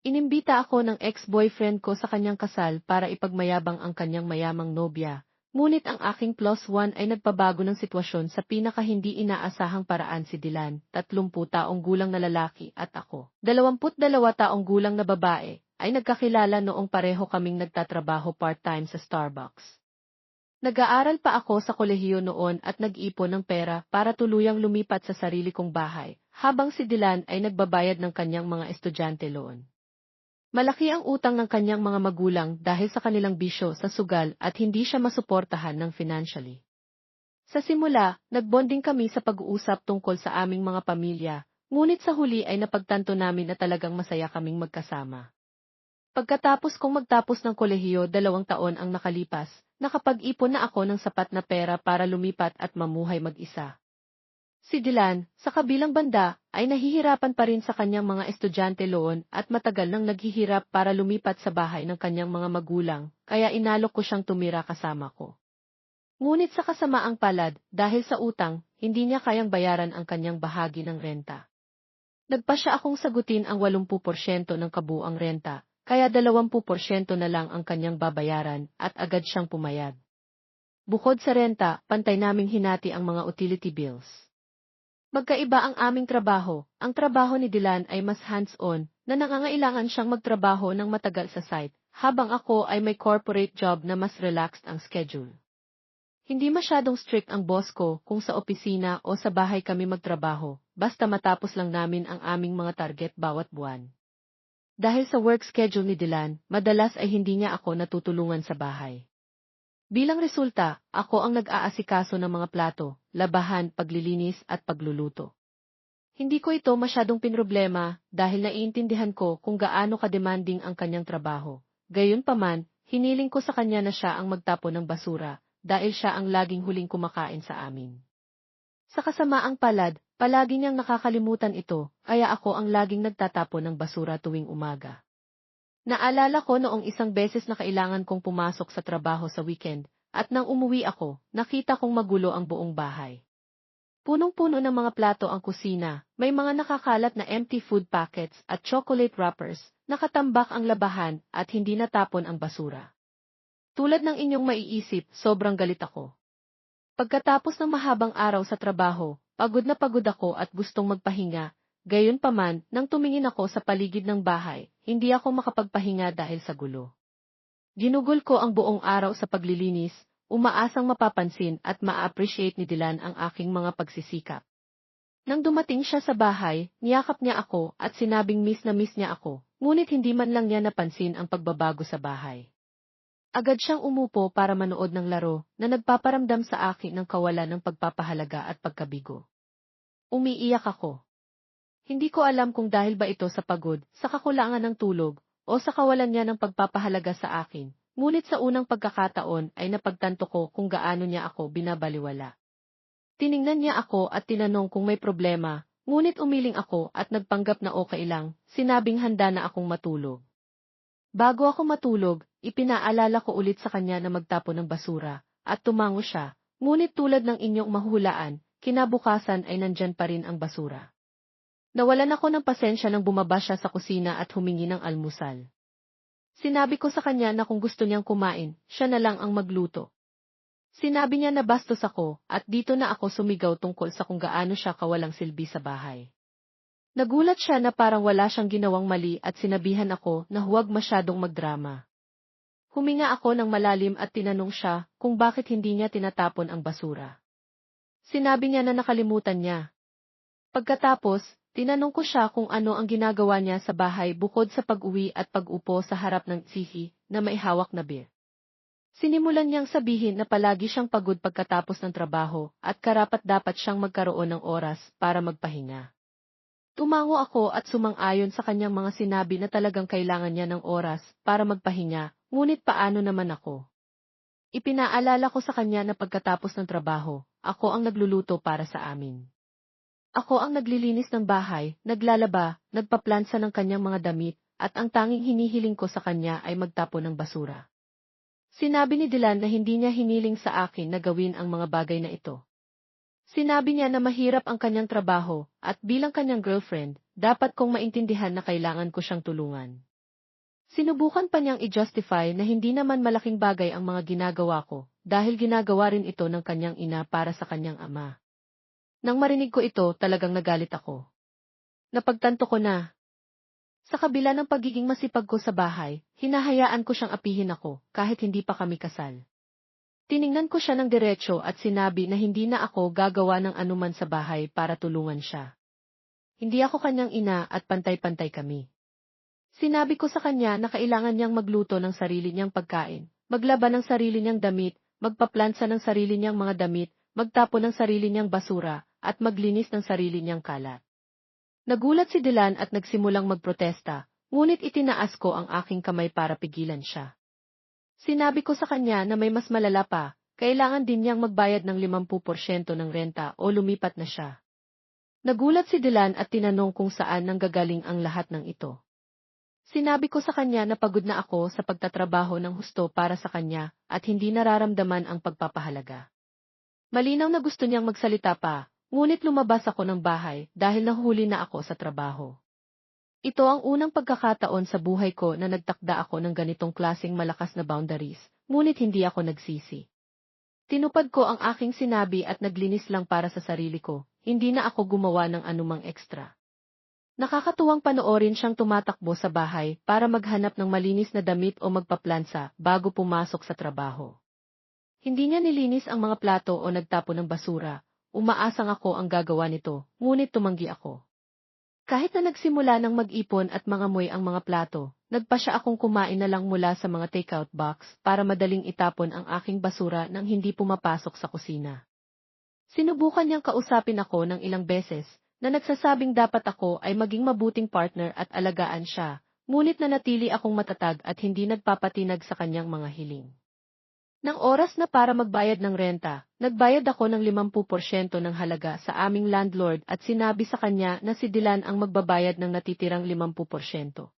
Inimbita ako ng ex-boyfriend ko sa kanyang kasal para ipagmayabang ang kanyang mayamang nobya, ngunit ang aking plus one ay nagpabago ng sitwasyon sa pinaka hindi inaasahang paraan si Dilan, 30 taong gulang na lalaki at ako, 22 taong gulang na babae, ay nagkakilala noong pareho kaming nagtatrabaho part-time sa Starbucks. Nag-aaral pa ako sa kolehiyo noon at nag-ipon ng pera para tuluyang lumipat sa sarili kong bahay, habang si Dilan ay nagbabayad ng kanyang mga estudyante loan. Malaki ang utang ng kanyang mga magulang dahil sa kanilang bisyo sa sugal at hindi siya masuportahan ng financially. Sa simula, nagbonding kami sa pag-uusap tungkol sa aming mga pamilya, ngunit sa huli ay napagtanto namin na talagang masaya kaming magkasama. Pagkatapos kong magtapos ng kolehiyo dalawang taon ang nakalipas, nakapag-ipon na ako ng sapat na pera para lumipat at mamuhay mag-isa. Si Dylan, sa kabilang banda, ay nahihirapan pa rin sa kanyang mga estudyante loon at matagal nang naghihirap para lumipat sa bahay ng kanyang mga magulang, kaya inalok ko siyang tumira kasama ko. Ngunit sa kasamaang palad, dahil sa utang, hindi niya kayang bayaran ang kanyang bahagi ng renta. Nagpa siya akong sagutin ang 80% ng kabuang renta, kaya 20% na lang ang kanyang babayaran at agad siyang pumayag. Bukod sa renta, pantay naming hinati ang mga utility bills. Magkaiba ang aming trabaho. Ang trabaho ni Dylan ay mas hands-on, na nangangailangan siyang magtrabaho ng matagal sa site, habang ako ay may corporate job na mas relaxed ang schedule. Hindi masyadong strict ang boss ko kung sa opisina o sa bahay kami magtrabaho, basta matapos lang namin ang aming mga target bawat buwan. Dahil sa work schedule ni Dylan, madalas ay hindi niya ako natutulungan sa bahay. Bilang resulta, ako ang nag-aasikaso ng mga plato, labahan, paglilinis at pagluluto. Hindi ko ito masyadong pinroblema dahil naiintindihan ko kung gaano ka-demanding ang kanyang trabaho. Gayunpaman, hiniling ko sa kanya na siya ang magtapo ng basura dahil siya ang laging huling kumakain sa amin. Sa kasamaang palad, palagi niyang nakakalimutan ito, kaya ako ang laging nagtatapo ng basura tuwing umaga. Naalala ko noong isang beses na kailangan kong pumasok sa trabaho sa weekend, at nang umuwi ako, nakita kong magulo ang buong bahay. Punong-puno ng mga plato ang kusina, may mga nakakalat na empty food packets at chocolate wrappers, nakatambak ang labahan at hindi natapon ang basura. Tulad ng inyong maiisip, sobrang galit ako. Pagkatapos ng mahabang araw sa trabaho, pagod na pagod ako at gustong magpahinga, Gayunpaman, nang tumingin ako sa paligid ng bahay, hindi ako makapagpahinga dahil sa gulo. Ginugol ko ang buong araw sa paglilinis, umaasang mapapansin at ma-appreciate ni Dilan ang aking mga pagsisikap. Nang dumating siya sa bahay, niyakap niya ako at sinabing miss na miss niya ako, ngunit hindi man lang niya napansin ang pagbabago sa bahay. Agad siyang umupo para manood ng laro na nagpaparamdam sa akin ng kawalan ng pagpapahalaga at pagkabigo. Umiiyak ako. Hindi ko alam kung dahil ba ito sa pagod, sa kakulangan ng tulog, o sa kawalan niya ng pagpapahalaga sa akin. Ngunit sa unang pagkakataon ay napagtanto ko kung gaano niya ako binabaliwala. Tiningnan niya ako at tinanong kung may problema, ngunit umiling ako at nagpanggap na okay lang, sinabing handa na akong matulog. Bago ako matulog, ipinaalala ko ulit sa kanya na magtapo ng basura, at tumango siya, ngunit tulad ng inyong mahulaan, kinabukasan ay nandyan pa rin ang basura. Nawalan ako ng pasensya nang bumaba siya sa kusina at humingi ng almusal. Sinabi ko sa kanya na kung gusto niyang kumain, siya na lang ang magluto. Sinabi niya na bastos ako at dito na ako sumigaw tungkol sa kung gaano siya kawalang silbi sa bahay. Nagulat siya na parang wala siyang ginawang mali at sinabihan ako na huwag masyadong magdrama. Huminga ako ng malalim at tinanong siya kung bakit hindi niya tinatapon ang basura. Sinabi niya na nakalimutan niya. Pagkatapos, Tinanong ko siya kung ano ang ginagawa niya sa bahay bukod sa pag-uwi at pag-upo sa harap ng sihi na may hawak na beer. Sinimulan niyang sabihin na palagi siyang pagod pagkatapos ng trabaho at karapat dapat siyang magkaroon ng oras para magpahinga. Tumango ako at sumang-ayon sa kanyang mga sinabi na talagang kailangan niya ng oras para magpahinga, ngunit paano naman ako? Ipinaalala ko sa kanya na pagkatapos ng trabaho, ako ang nagluluto para sa amin. Ako ang naglilinis ng bahay, naglalaba, nagpaplansa ng kanyang mga damit, at ang tanging hinihiling ko sa kanya ay magtapo ng basura. Sinabi ni Dylan na hindi niya hiniling sa akin na gawin ang mga bagay na ito. Sinabi niya na mahirap ang kanyang trabaho, at bilang kanyang girlfriend, dapat kong maintindihan na kailangan ko siyang tulungan. Sinubukan pa niyang i-justify na hindi naman malaking bagay ang mga ginagawa ko, dahil ginagawa rin ito ng kanyang ina para sa kanyang ama. Nang marinig ko ito, talagang nagalit ako. Napagtanto ko na. Sa kabila ng pagiging masipag ko sa bahay, hinahayaan ko siyang apihin ako, kahit hindi pa kami kasal. Tiningnan ko siya ng diretsyo at sinabi na hindi na ako gagawa ng anuman sa bahay para tulungan siya. Hindi ako kanyang ina at pantay-pantay kami. Sinabi ko sa kanya na kailangan niyang magluto ng sarili niyang pagkain, maglaban ng sarili niyang damit, magpaplansa ng sarili niyang mga damit, magtapon ng sarili niyang basura, at maglinis ng sarili niyang kalat. Nagulat si Dylan at nagsimulang magprotesta, ngunit itinaas ko ang aking kamay para pigilan siya. Sinabi ko sa kanya na may mas malala pa, kailangan din niyang magbayad ng 50% ng renta o lumipat na siya. Nagulat si Dylan at tinanong kung saan nanggagaling ang lahat ng ito. Sinabi ko sa kanya na pagod na ako sa pagtatrabaho ng husto para sa kanya at hindi nararamdaman ang pagpapahalaga. Malinaw na gusto niyang magsalita pa, ngunit lumabas ako ng bahay dahil nahuli na ako sa trabaho. Ito ang unang pagkakataon sa buhay ko na nagtakda ako ng ganitong klasing malakas na boundaries, ngunit hindi ako nagsisi. Tinupad ko ang aking sinabi at naglinis lang para sa sarili ko, hindi na ako gumawa ng anumang ekstra. Nakakatuwang panoorin siyang tumatakbo sa bahay para maghanap ng malinis na damit o magpaplansa bago pumasok sa trabaho. Hindi niya nilinis ang mga plato o nagtapo ng basura, umaasang ako ang gagawa nito, ngunit tumanggi ako. Kahit na nagsimula ng mag-ipon at mangamoy ang mga plato, nagpa siya akong kumain na lang mula sa mga takeout box para madaling itapon ang aking basura nang hindi pumapasok sa kusina. Sinubukan niyang kausapin ako ng ilang beses, na nagsasabing dapat ako ay maging mabuting partner at alagaan siya, ngunit nanatili akong matatag at hindi nagpapatinag sa kanyang mga hiling. Nang oras na para magbayad ng renta, nagbayad ako ng 50% ng halaga sa aming landlord at sinabi sa kanya na si Dylan ang magbabayad ng natitirang 50%.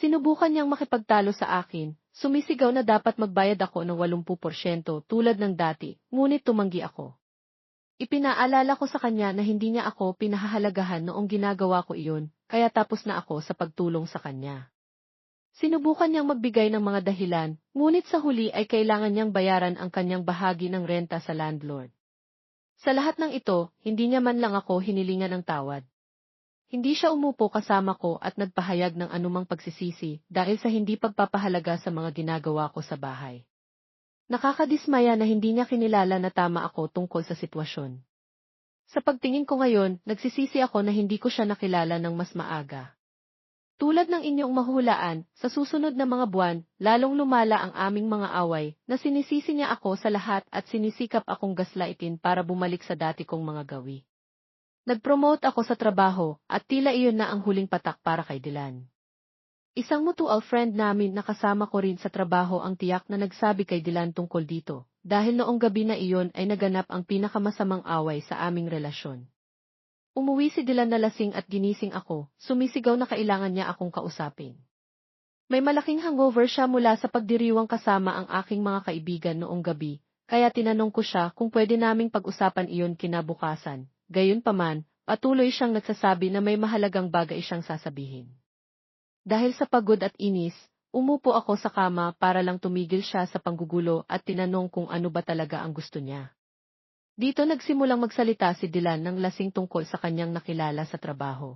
Sinubukan niyang makipagtalo sa akin, sumisigaw na dapat magbayad ako ng 80% tulad ng dati, ngunit tumanggi ako. Ipinaalala ko sa kanya na hindi niya ako pinahahalagahan noong ginagawa ko iyon, kaya tapos na ako sa pagtulong sa kanya. Sinubukan niyang magbigay ng mga dahilan, ngunit sa huli ay kailangan niyang bayaran ang kanyang bahagi ng renta sa landlord. Sa lahat ng ito, hindi niya man lang ako hinilingan ng tawad. Hindi siya umupo kasama ko at nagpahayag ng anumang pagsisisi dahil sa hindi pagpapahalaga sa mga ginagawa ko sa bahay. Nakakadismaya na hindi niya kinilala na tama ako tungkol sa sitwasyon. Sa pagtingin ko ngayon, nagsisisi ako na hindi ko siya nakilala ng mas maaga. Tulad ng inyong mahulaan, sa susunod na mga buwan, lalong lumala ang aming mga away, na sinisisi niya ako sa lahat at sinisikap akong gaslaitin para bumalik sa dati kong mga gawi. Nag-promote ako sa trabaho, at tila iyon na ang huling patak para kay Dylan. Isang mutual friend namin na kasama ko rin sa trabaho ang tiyak na nagsabi kay Dylan tungkol dito, dahil noong gabi na iyon ay naganap ang pinakamasamang away sa aming relasyon. Umuwi si Dylan na lasing at ginising ako, sumisigaw na kailangan niya akong kausapin. May malaking hangover siya mula sa pagdiriwang kasama ang aking mga kaibigan noong gabi, kaya tinanong ko siya kung pwede naming pag-usapan iyon kinabukasan. Gayunpaman, patuloy siyang nagsasabi na may mahalagang bagay siyang sasabihin. Dahil sa pagod at inis, umupo ako sa kama para lang tumigil siya sa panggugulo at tinanong kung ano ba talaga ang gusto niya. Dito nagsimulang magsalita si Dylan ng lasing tungkol sa kanyang nakilala sa trabaho.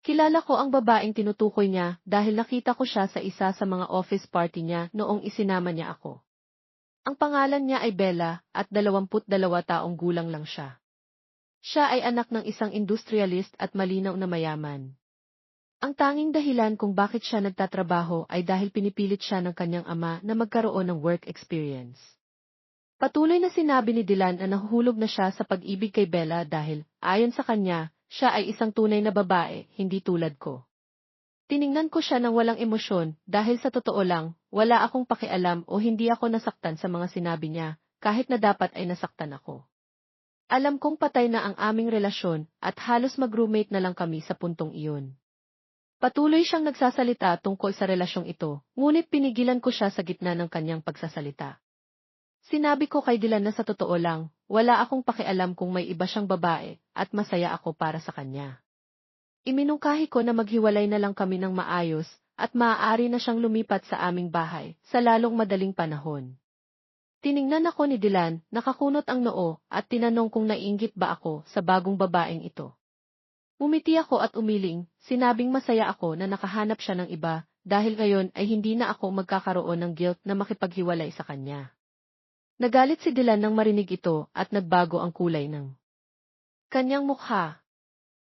Kilala ko ang babaeng tinutukoy niya dahil nakita ko siya sa isa sa mga office party niya noong isinama niya ako. Ang pangalan niya ay Bella at 22 taong gulang lang siya. Siya ay anak ng isang industrialist at malinaw na mayaman. Ang tanging dahilan kung bakit siya nagtatrabaho ay dahil pinipilit siya ng kanyang ama na magkaroon ng work experience. Patuloy na sinabi ni Dylan na nahuhulog na siya sa pag-ibig kay Bella dahil, ayon sa kanya, siya ay isang tunay na babae, hindi tulad ko. Tiningnan ko siya ng walang emosyon dahil sa totoo lang, wala akong pakialam o hindi ako nasaktan sa mga sinabi niya, kahit na dapat ay nasaktan ako. Alam kong patay na ang aming relasyon at halos mag-roommate na lang kami sa puntong iyon. Patuloy siyang nagsasalita tungkol sa relasyong ito, ngunit pinigilan ko siya sa gitna ng kanyang pagsasalita. Sinabi ko kay Dylan na sa totoo lang, wala akong pakialam kung may iba siyang babae, at masaya ako para sa kanya. Iminungkahi ko na maghiwalay na lang kami ng maayos, at maaari na siyang lumipat sa aming bahay sa lalong madaling panahon. Tiningnan ako ni Dylan, nakakunot ang noo, at tinanong kung naiinggit ba ako sa bagong babaeng ito. Umiti ako at umiling, sinabing masaya ako na nakahanap siya ng iba, dahil ngayon ay hindi na ako magkakaroon ng guilt na makipaghiwalay sa kanya. Nagalit si Dylan nang marinig ito at nagbago ang kulay ng kanyang mukha.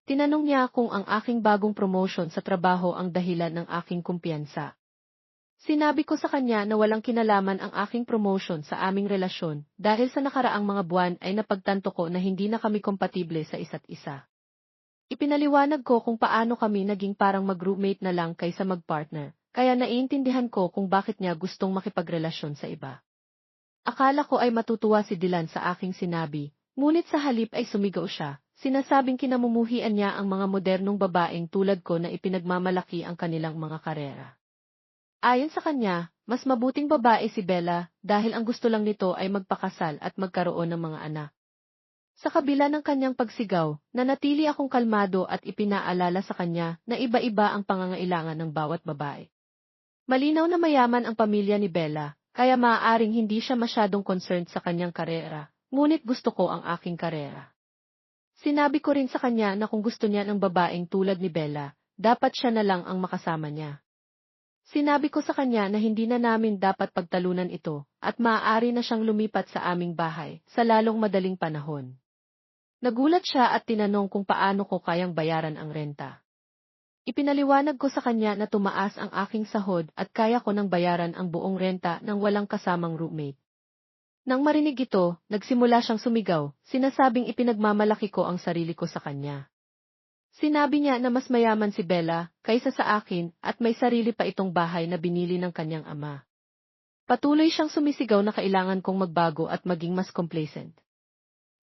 Tinanong niya kung ang aking bagong promotion sa trabaho ang dahilan ng aking kumpiyansa. Sinabi ko sa kanya na walang kinalaman ang aking promotion sa aming relasyon dahil sa nakaraang mga buwan ay napagtanto ko na hindi na kami kompatible sa isa't isa. Ipinaliwanag ko kung paano kami naging parang mag-roommate na lang kaysa mag-partner, kaya naiintindihan ko kung bakit niya gustong makipagrelasyon sa iba. Akala ko ay matutuwa si Dylan sa aking sinabi, ngunit sa halip ay sumigaw siya, sinasabing kinamumuhian niya ang mga modernong babaeng tulad ko na ipinagmamalaki ang kanilang mga karera. Ayon sa kanya, mas mabuting babae si Bella dahil ang gusto lang nito ay magpakasal at magkaroon ng mga anak. Sa kabila ng kanyang pagsigaw, nanatili akong kalmado at ipinaalala sa kanya na iba-iba ang pangangailangan ng bawat babae. Malinaw na mayaman ang pamilya ni Bella, kaya maaaring hindi siya masyadong concerned sa kanyang karera, ngunit gusto ko ang aking karera. Sinabi ko rin sa kanya na kung gusto niya ng babaeng tulad ni Bella, dapat siya na lang ang makasama niya. Sinabi ko sa kanya na hindi na namin dapat pagtalunan ito, at maaari na siyang lumipat sa aming bahay, sa lalong madaling panahon. Nagulat siya at tinanong kung paano ko kayang bayaran ang renta. Ipinaliwanag ko sa kanya na tumaas ang aking sahod at kaya ko nang bayaran ang buong renta nang walang kasamang roommate. Nang marinig ito, nagsimula siyang sumigaw, sinasabing ipinagmamalaki ko ang sarili ko sa kanya. Sinabi niya na mas mayaman si Bella kaysa sa akin at may sarili pa itong bahay na binili ng kanyang ama. Patuloy siyang sumisigaw na kailangan kong magbago at maging mas complacent.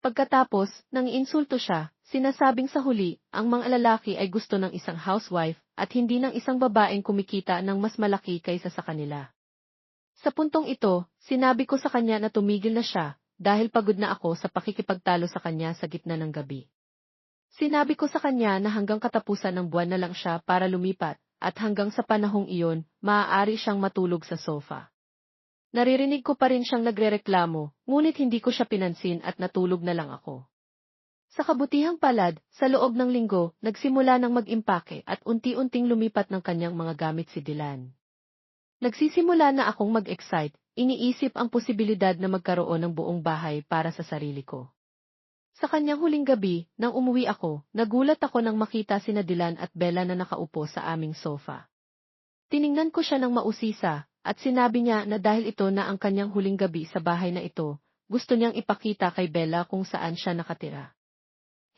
Pagkatapos, nang insulto siya, sinasabing sa huli, ang mga lalaki ay gusto ng isang housewife at hindi ng isang babaeng kumikita ng mas malaki kaysa sa kanila. Sa puntong ito, sinabi ko sa kanya na tumigil na siya dahil pagod na ako sa pakikipagtalo sa kanya sa gitna ng gabi. Sinabi ko sa kanya na hanggang katapusan ng buwan na lang siya para lumipat at hanggang sa panahong iyon, maaari siyang matulog sa sofa. Naririnig ko pa rin siyang nagrereklamo, ngunit hindi ko siya pinansin at natulog na lang ako. Sa kabutihang palad, sa loob ng linggo, nagsimula ng mag-impake at unti-unting lumipat ng kanyang mga gamit si Dylan. Nagsisimula na akong mag-excite, iniisip ang posibilidad na magkaroon ng buong bahay para sa sarili ko. Sa kanyang huling gabi, nang umuwi ako, nagulat ako nang makita sina Dylan at Bella na nakaupo sa aming sofa. Tiningnan ko siya ng mausisa, at sinabi niya na dahil ito na ang kanyang huling gabi sa bahay na ito, gusto niyang ipakita kay Bella kung saan siya nakatira.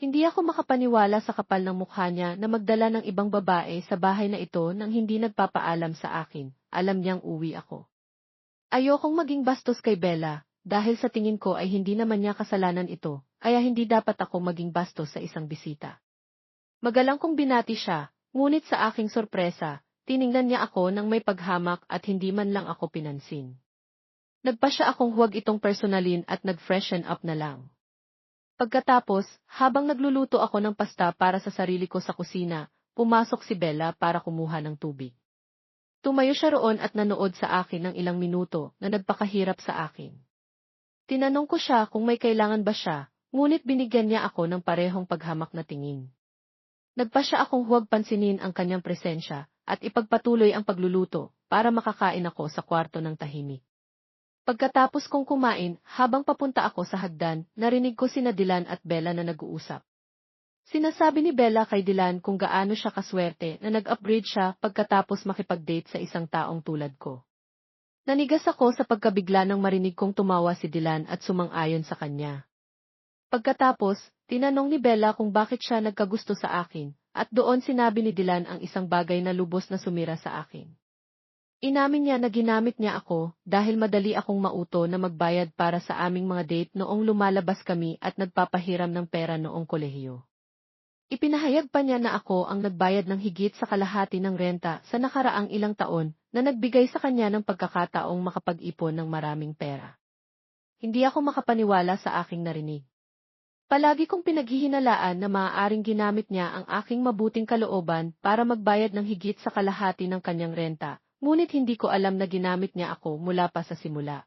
Hindi ako makapaniwala sa kapal ng mukha niya na magdala ng ibang babae sa bahay na ito nang hindi nagpapaalam sa akin, alam niyang uwi ako. Ayokong maging bastos kay Bella, dahil sa tingin ko ay hindi naman niya kasalanan ito, kaya hindi dapat ako maging bastos sa isang bisita. Magalang kong binati siya, ngunit sa aking sorpresa, Tiningnan niya ako nang may paghamak at hindi man lang ako pinansin. Nagpa siya akong huwag itong personalin at nag-freshen up na lang. Pagkatapos, habang nagluluto ako ng pasta para sa sarili ko sa kusina, pumasok si Bella para kumuha ng tubig. Tumayo siya roon at nanood sa akin ng ilang minuto na nagpakahirap sa akin. Tinanong ko siya kung may kailangan ba siya, ngunit binigyan niya ako ng parehong paghamak na tingin. Nagpa siya akong huwag pansinin ang kanyang presensya, at ipagpatuloy ang pagluluto para makakain ako sa kwarto ng tahimik. Pagkatapos kong kumain, habang papunta ako sa hagdan, narinig ko sina Dilan at Bella na nag-uusap. Sinasabi ni Bella kay Dilan kung gaano siya kaswerte na nag-upgrade siya pagkatapos makipag-date sa isang taong tulad ko. Nanigas ako sa pagkabigla ng marinig kong tumawa si Dilan at sumang-ayon sa kanya. Pagkatapos, tinanong ni Bella kung bakit siya nagkagusto sa akin, at doon sinabi ni Dylan ang isang bagay na lubos na sumira sa akin. Inamin niya na ginamit niya ako dahil madali akong mauto na magbayad para sa aming mga date noong lumalabas kami at nagpapahiram ng pera noong kolehiyo. Ipinahayag pa niya na ako ang nagbayad ng higit sa kalahati ng renta sa nakaraang ilang taon na nagbigay sa kanya ng pagkakataong makapag-ipon ng maraming pera. Hindi ako makapaniwala sa aking narinig. Palagi kong pinaghihinalaan na maaaring ginamit niya ang aking mabuting kalooban para magbayad ng higit sa kalahati ng kanyang renta, ngunit hindi ko alam na ginamit niya ako mula pa sa simula.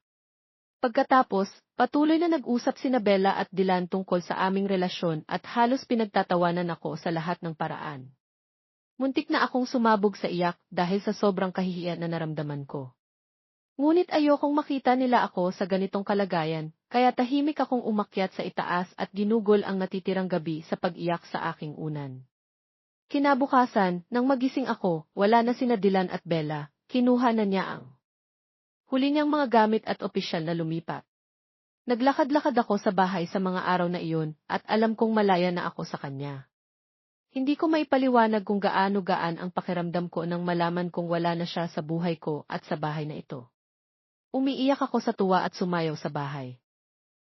Pagkatapos, patuloy na nag-usap si Bella at Dylan tungkol sa aming relasyon at halos pinagtatawanan ako sa lahat ng paraan. Muntik na akong sumabog sa iyak dahil sa sobrang kahihiyan na naramdaman ko. Ngunit ayokong makita nila ako sa ganitong kalagayan, kaya tahimik akong umakyat sa itaas at ginugol ang natitirang gabi sa pag-iyak sa aking unan. Kinabukasan, nang magising ako, wala na sina Dylan at Bella, kinuha na niya ang huli niyang mga gamit at opisyal na lumipat. Naglakad-lakad ako sa bahay sa mga araw na iyon at alam kong malaya na ako sa kanya. Hindi ko maipaliwanag kung gaano gaan ang pakiramdam ko nang malaman kong wala na siya sa buhay ko at sa bahay na ito. Umiiyak ako sa tuwa at sumayaw sa bahay.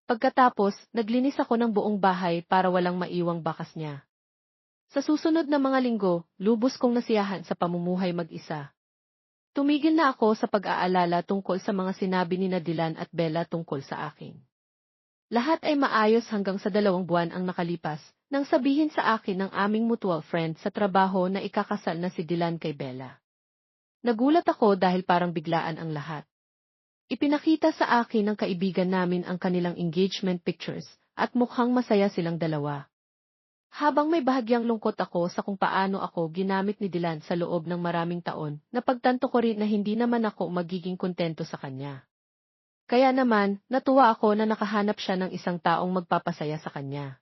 Pagkatapos, naglinis ako ng buong bahay para walang maiwang bakas niya. Sa susunod na mga linggo, lubos kong nasiyahan sa pamumuhay mag-isa. Tumigil na ako sa pag-aalala tungkol sa mga sinabi ni Nadilan at Bella tungkol sa akin. Lahat ay maayos hanggang sa dalawang buwan ang nakalipas, nang sabihin sa akin ng aming mutual friend sa trabaho na ikakasal na si Dylan kay Bella. Nagulat ako dahil parang biglaan ang lahat. Ipinakita sa akin ng kaibigan namin ang kanilang engagement pictures, at mukhang masaya silang dalawa. Habang may bahagyang lungkot ako sa kung paano ako ginamit ni Dylan sa loob ng maraming taon, napagtanto ko rin na hindi naman ako magiging kontento sa kanya. Kaya naman, natuwa ako na nakahanap siya ng isang taong magpapasaya sa kanya.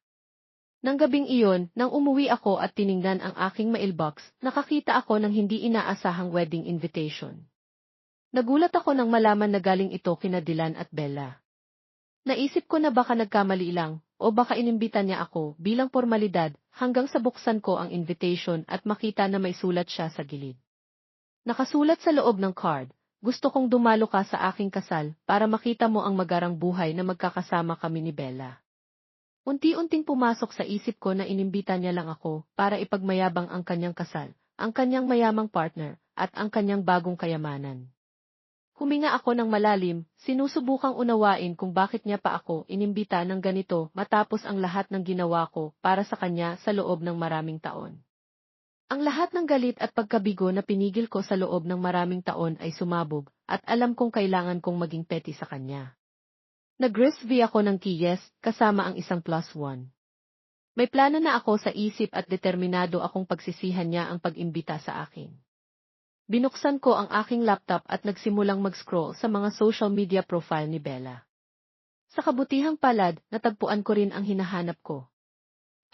Nang gabing iyon, nang umuwi ako at tiningnan ang aking mailbox, nakakita ako ng hindi inaasahang wedding invitation. Nagulat ako nang malaman na galing ito kina Dylan at Bella. Naisip ko na baka nagkamali lang, o baka inimbitan niya ako bilang formalidad hanggang sa buksan ko ang invitation at makita na may sulat siya sa gilid. Nakasulat sa loob ng card, gusto kong dumalo ka sa aking kasal para makita mo ang magarang buhay na magkakasama kami ni Bella. Unti-unting pumasok sa isip ko na inimbitan niya lang ako para ipagmayabang ang kanyang kasal, ang kanyang mayamang partner, at ang kanyang bagong kayamanan. Huminga ako ng malalim, sinusubukang unawain kung bakit niya pa ako inimbita ng ganito matapos ang lahat ng ginawa ko para sa kanya sa loob ng maraming taon. Ang lahat ng galit at pagkabigo na pinigil ko sa loob ng maraming taon ay sumabog, at alam kong kailangan kong maging petty sa kanya. Nag-RSV ako ng kiyes, kasama ang isang plus one. May plano na ako sa isip at determinado akong pagsisihan niya ang pag-imbita sa akin. Binuksan ko ang aking laptop at nagsimulang mag-scroll sa mga social media profile ni Bella. Sa kabutihang palad, natagpuan ko rin ang hinahanap ko.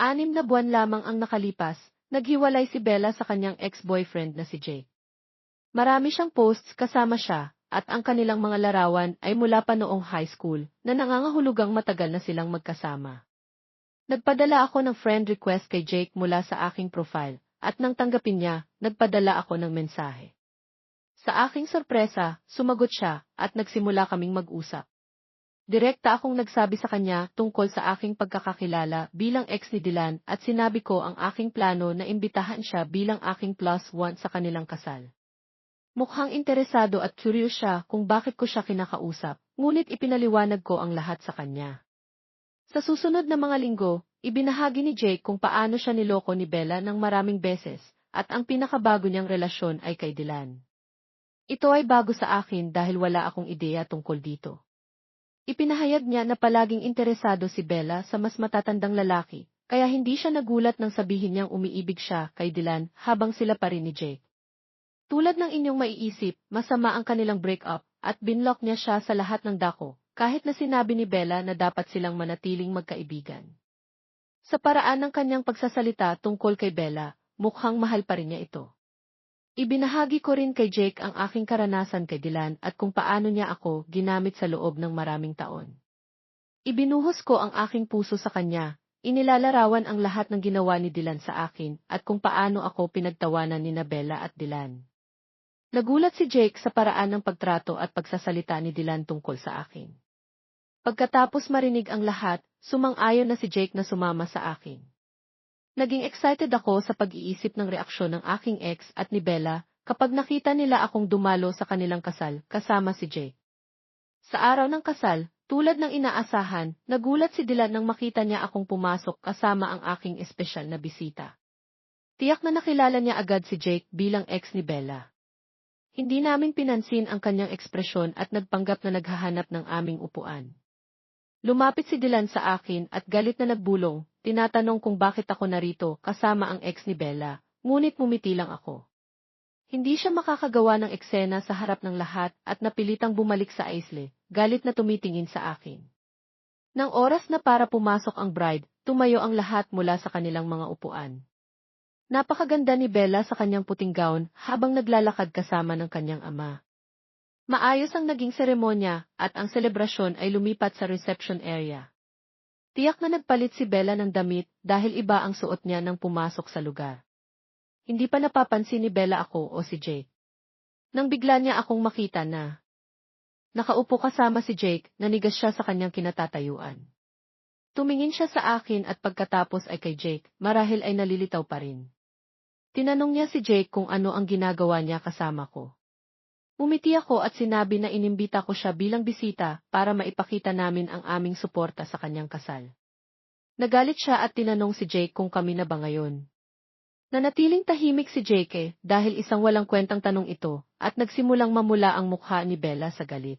Anim na buwan lamang ang nakalipas, naghiwalay si Bella sa kanyang ex-boyfriend na si Jake. Marami siyang posts kasama siya, at ang kanilang mga larawan ay mula pa noong high school, na nangangahulugang matagal na silang magkasama. Nagpadala ako ng friend request kay Jake mula sa aking profile, at nang tanggapin niya, nagpadala ako ng mensahe. Sa aking sorpresa, sumagot siya, at nagsimula kaming mag-usap. Direkta akong nagsabi sa kanya tungkol sa aking pagkakakilala bilang ex ni Dylan at sinabi ko ang aking plano na imbitahan siya bilang aking plus one sa kanilang kasal. Mukhang interesado at curious siya kung bakit ko siya kinakausap, ngunit ipinaliwanag ko ang lahat sa kanya. Sa susunod na mga linggo, Ibinahagi ni Jake kung paano siya niloko ni Bella ng maraming beses, at ang pinakabago niyang relasyon ay kay Dylan. Ito ay bago sa akin dahil wala akong ideya tungkol dito. Ipinahayag niya na palaging interesado si Bella sa mas matatandang lalaki, kaya hindi siya nagulat nang sabihin niyang umiibig siya kay Dylan habang sila pa rin ni Jake. Tulad ng inyong maiisip, masama ang kanilang breakup, at binlock niya siya sa lahat ng dako, kahit na sinabi ni Bella na dapat silang manatiling magkaibigan. Sa paraan ng kanyang pagsasalita tungkol kay Bella, mukhang mahal pa rin niya ito. Ibinahagi ko rin kay Jake ang aking karanasan kay Dylan at kung paano niya ako ginamit sa loob ng maraming taon. Ibinuhos ko ang aking puso sa kanya, inilalarawan ang lahat ng ginawa ni Dylan sa akin at kung paano ako pinagtawanan ni Bella at Dylan. Nagulat si Jake sa paraan ng pagtrato at pagsasalita ni Dylan tungkol sa akin. Pagkatapos marinig ang lahat, sumang-ayon na si Jake na sumama sa akin. Naging excited ako sa pag-iisip ng reaksyon ng aking ex at ni Bella kapag nakita nila akong dumalo sa kanilang kasal kasama si Jake. Sa araw ng kasal, tulad ng inaasahan, nagulat si Dylan nang makita niya akong pumasok kasama ang aking espesyal na bisita. Tiyak na nakilala niya agad si Jake bilang ex ni Bella. Hindi namin pinansin ang kanyang ekspresyon at nagpanggap na naghahanap ng aming upuan. Lumapit si Dylan sa akin at galit na nagbulong, tinatanong kung bakit ako narito kasama ang ex ni Bella, ngunit mumiti lang ako. Hindi siya makakagawa ng eksena sa harap ng lahat at napilitang bumalik sa Aisley, galit na tumitingin sa akin. Nang oras na para pumasok ang bride, tumayo ang lahat mula sa kanilang mga upuan. Napakaganda ni Bella sa kanyang puting gown habang naglalakad kasama ng kanyang ama. Maayos ang naging seremonya at ang selebrasyon ay lumipat sa reception area. Tiyak na nagpalit si Bella ng damit dahil iba ang suot niya nang pumasok sa lugar. Hindi pa napapansin ni Bella ako o si Jake. Nang bigla niya akong makita na nakaupo kasama si Jake, nanigas siya sa kanyang kinatatayuan. Tumingin siya sa akin at pagkatapos ay kay Jake, marahil ay nalilitaw pa rin. Tinanong niya si Jake kung ano ang ginagawa niya kasama ko. Umiti ako at sinabi na inimbita ko siya bilang bisita para maipakita namin ang aming suporta sa kanyang kasal. Nagalit siya at tinanong si Jake kung kami na ba ngayon. Nanatiling tahimik si Jake eh, dahil isang walang kwentang tanong ito at nagsimulang mamula ang mukha ni Bella sa galit.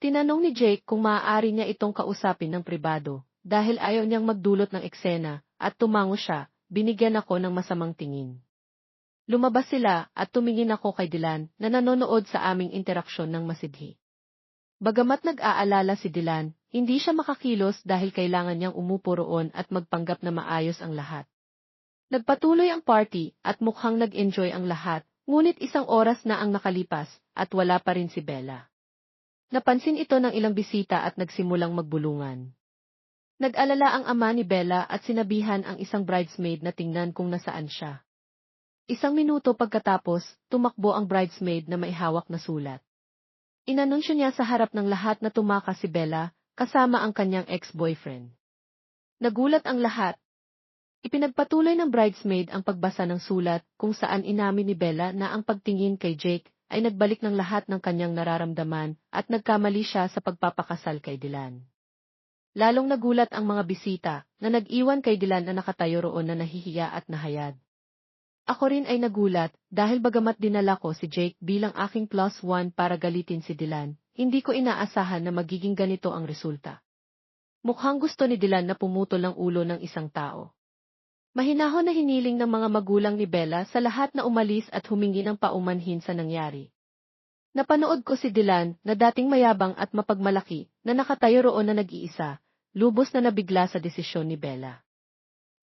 Tinanong ni Jake kung maaari niya itong kausapin ng pribado dahil ayaw niyang magdulot ng eksena at tumango siya binigyan ako ng masamang tingin. Lumabas sila at tumingin ako kay Dilan na nanonood sa aming interaksyon ng masidhi. Bagamat nag-aalala si Dilan, hindi siya makakilos dahil kailangan niyang umupo roon at magpanggap na maayos ang lahat. Nagpatuloy ang party at mukhang nag-enjoy ang lahat, ngunit isang oras na ang nakalipas at wala pa rin si Bella. Napansin ito ng ilang bisita at nagsimulang magbulungan. Nag-alala ang ama ni Bella at sinabihan ang isang bridesmaid na tingnan kung nasaan siya. Isang minuto pagkatapos, tumakbo ang bridesmaid na may hawak na sulat. Inanunsyo niya sa harap ng lahat na tumakas si Bella, kasama ang kanyang ex-boyfriend. Nagulat ang lahat. Ipinagpatuloy ng bridesmaid ang pagbasa ng sulat kung saan inamin ni Bella na ang pagtingin kay Jake ay nagbalik ng lahat ng kanyang nararamdaman at nagkamali siya sa pagpapakasal kay Dylan. Lalong nagulat ang mga bisita na nag-iwan kay Dilan na nakatayo roon na nahihiya at nahayad. Ako rin ay nagulat dahil bagamat dinala ko si Jake bilang aking plus one para galitin si Dilan, hindi ko inaasahan na magiging ganito ang resulta. Mukhang gusto ni Dilan na pumutol ang ulo ng isang tao. Mahinahon na hiniling ng mga magulang ni Bella sa lahat na umalis at humingi ng paumanhin sa nangyari. Napanood ko si Dilan na dating mayabang at mapagmalaki na nakatayo roon na nag-iisa, lubos na nabigla sa desisyon ni Bella.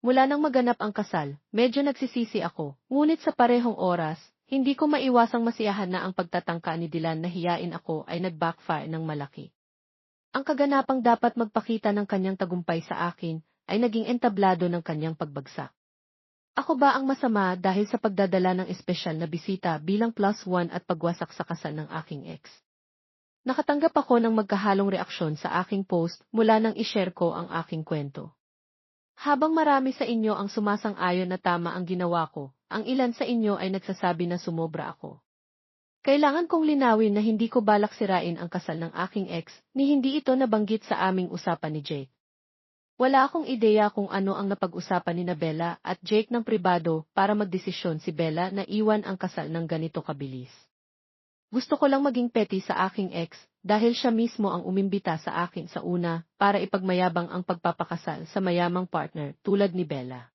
Mula nang maganap ang kasal, medyo nagsisisi ako, ngunit sa parehong oras, hindi ko maiwasang masiyahan na ang pagtatangka ni Dylan na hiyain ako ay nag-backfire ng malaki. Ang kaganapang dapat magpakita ng kanyang tagumpay sa akin ay naging entablado ng kanyang pagbagsak. Ako ba ang masama dahil sa pagdadala ng espesyal na bisita bilang plus one at pagwasak sa kasal ng aking ex? Nakatanggap ako ng magkahalong reaksyon sa aking post mula nang ishare ko ang aking kwento. Habang marami sa inyo ang sumasang-ayon na tama ang ginawa ko, ang ilan sa inyo ay nagsasabi na sumobra ako. Kailangan kong linawin na hindi ko balak sirain ang kasal ng aking ex, ni hindi ito nabanggit sa aming usapan ni Jake. Wala akong ideya kung ano ang napag-usapan ni na Bella at Jake ng pribado para magdesisyon si Bella na iwan ang kasal ng ganito kabilis. Gusto ko lang maging petty sa aking ex, dahil siya mismo ang umimbita sa akin sa una para ipagmayabang ang pagpapakasal sa mayamang partner tulad ni Bella.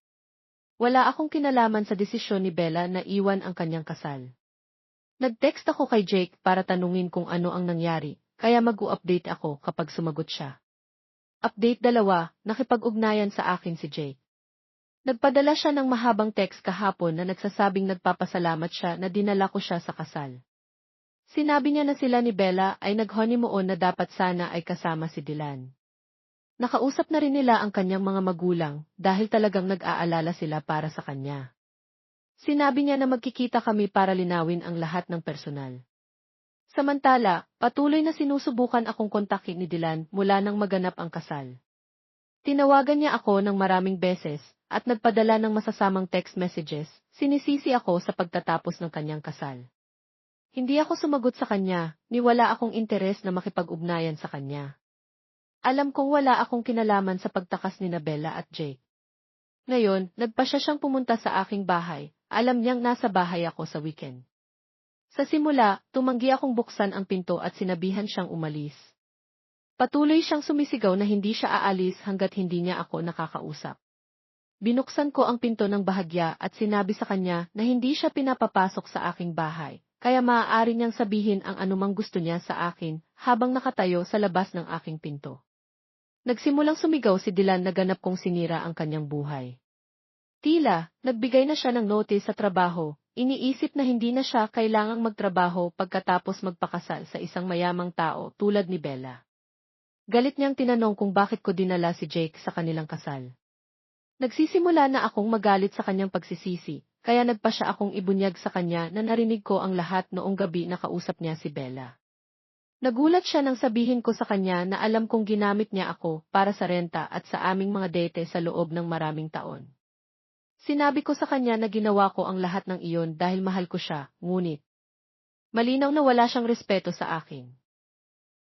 Wala akong kinalaman sa desisyon ni Bella na iwan ang kanyang kasal. Nag-text ako kay Jake para tanungin kung ano ang nangyari, kaya mag-update ako kapag sumagot siya. Update dalawa, nakipag-ugnayan sa akin si Jake. Nagpadala siya ng mahabang text kahapon na nagsasabing nagpapasalamat siya na dinala ko siya sa kasal. Sinabi niya na sila ni Bella ay nag-honeymoon na dapat sana ay kasama si Dylan. Nakausap na rin nila ang kanyang mga magulang dahil talagang nag-aalala sila para sa kanya. Sinabi niya na magkikita kami para linawin ang lahat ng personal. Samantala, patuloy na sinusubukan akong kontakin ni Dylan mula nang maganap ang kasal. Tinawagan niya ako ng maraming beses at nagpadala ng masasamang text messages, sinisisi ako sa pagtatapos ng kanyang kasal. Hindi ako sumagot sa kanya, ni wala akong interes na makipag-ugnayan sa kanya. Alam kong wala akong kinalaman sa pagtakas ni Bella at Jake. Ngayon, nagpa siya siyang pumunta sa aking bahay, alam niyang nasa bahay ako sa weekend. Sa simula, tumanggi akong buksan ang pinto at sinabihan siyang umalis. Patuloy siyang sumisigaw na hindi siya aalis hanggat hindi niya ako nakakausap. Binuksan ko ang pinto ng bahagya at sinabi sa kanya na hindi siya pinapapasok sa aking bahay, kaya maaari niyang sabihin ang anumang gusto niya sa akin habang nakatayo sa labas ng aking pinto. Nagsimulang sumigaw si Dylan na ganap kong sinira ang kanyang buhay. Tila, nagbigay na siya ng notice sa trabaho, iniisip na hindi na siya kailangang magtrabaho pagkatapos magpakasal sa isang mayamang tao tulad ni Bella. Galit niyang tinanong kung bakit ko dinala si Jake sa kanilang kasal. Nagsisimula na akong magalit sa kanyang pagsisisi, kaya nagpa siya akong ibunyag sa kanya na narinig ko ang lahat noong gabi na kausap niya si Bella. Nagulat siya nang sabihin ko sa kanya na alam kong ginamit niya ako para sa renta at sa aming mga date sa loob ng maraming taon. Sinabi ko sa kanya na ginawa ko ang lahat ng iyon dahil mahal ko siya, ngunit malinaw na wala siyang respeto sa akin.